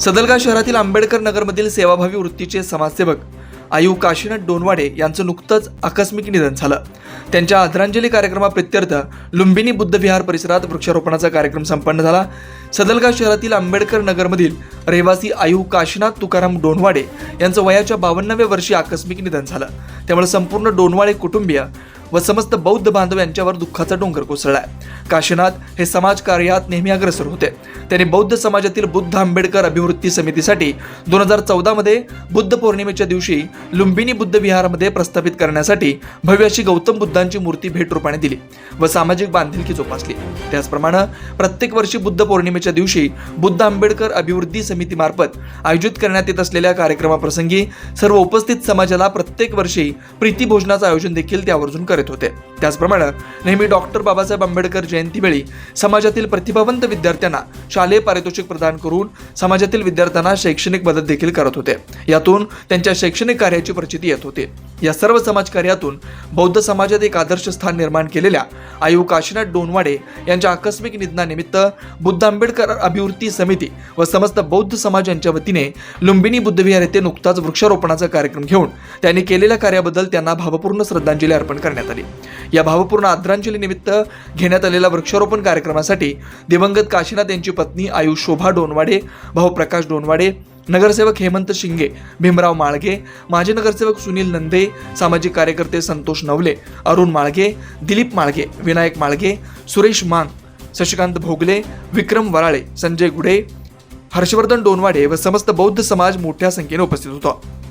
सदलगा शहरातील आंबेडकर नगरमधील सेवाभावी वृत्तीचे समाजसेवक आयु काशीनाथ डोनवाडे यांचं नुकतंच आकस्मिक निधन झालं. त्यांच्या आदरांजली कार्यक्रमाप्रित्यर्थ लुंबिनी बुद्ध विहार परिसरात वृक्षारोपणाचा कार्यक्रम संपन्न झाला. सदलगा शहरातील आंबेडकर नगरमधील रहिवासी आयु काशीनाथ तुकाराम डोनवाडे यांचं वयाच्या बावन्नव्या वर्षी आकस्मिक निधन झालं. त्यामुळे संपूर्ण डोनवाडे कुटुंबीय व समस्त बौद्ध बांधव यांच्यावर दुःखाचा डोंगर कोसळलाय. काशीनाथ हे समाज कार्यात नेहमी अग्रसर होते. त्यांनी बौद्ध समाजातील बुद्ध आंबेडकर अभिवृत्ती समितीसाठी दोन हजार चौदामध्ये बुद्ध पौर्णिमेच्या दिवशी लुंबिनी बुद्ध विहारामध्ये प्रस्थापित करण्यासाठी भव्य अशी गौतम बुद्धांची मूर्ती भेट रूपाने दिली व सामाजिक बांधिलकी जोपासली. त्याचप्रमाणे प्रत्येक वर्षी बुद्ध पौर्णिमेच्या दिवशी बुद्ध आंबेडकर अभिवृद्धी समितीमार्फत आयोजित करण्यात येत असलेल्या कार्यक्रमाप्रसंगी सर्व उपस्थित समाजाला प्रत्येक वर्षी प्रीती भोजनाचं आयोजन देखील ते आवर्जून करीत होते. त्याचप्रमाणे नेहमी डॉक्टर बाबासाहेब आंबेडकर जयंतीवेळी समाजातील प्रतिभावंत विद्यार्थ्यांना शालेय पारितोषिक प्रदान करून समाजातील विद्यार्थ्यांना शैक्षणिक मदत देखील करत होते. यातून त्यांच्या शैक्षणिक कार्याची प्रचिती येत होती. या सर्व समाजकार्यातून बौद्ध समाजात एक आदर्श स्थान निर्माण केलेल्या आयु काशीनाथ डोनवाडे यांच्या आकस्मिक निधनानिमित्त बुद्ध आंबेडकर अभिवृत्ती समिती व समस्त बौद्ध समाज यांच्या वतीने लुंबिनी बुद्धविहार येथे नुकताच वृक्षारोपणाचा कार्यक्रम घेऊन त्यांनी केलेल्या कार्याबद्दल त्यांना भावपूर्ण श्रद्धांजली अर्पण करण्यात आली. या भावपूर्ण आदरांजली निमित्त घेण्यात आलेल्या वृक्षारोपण कार्यक्रमासाठी दिवंगत काशीनाथ यांची पत्नी आयु शोभा डोनवाडे भाऊ प्रकाश डोनवाडे नगरसेवक हेमंत शिंगे भीमराव माळगे माजी नगरसेवक सुनील नंदे सामाजिक कार्यकर्ते संतोष नवले अरुण माळगे दिलीप माळगे विनायक माळगे सुरेश मांग शशिकांत भोगले विक्रम वराळे संजय गुडे हर्षवर्धन डोनवाडे व समस्त बौद्ध समाज मोठ्या संख्येने उपस्थित होता.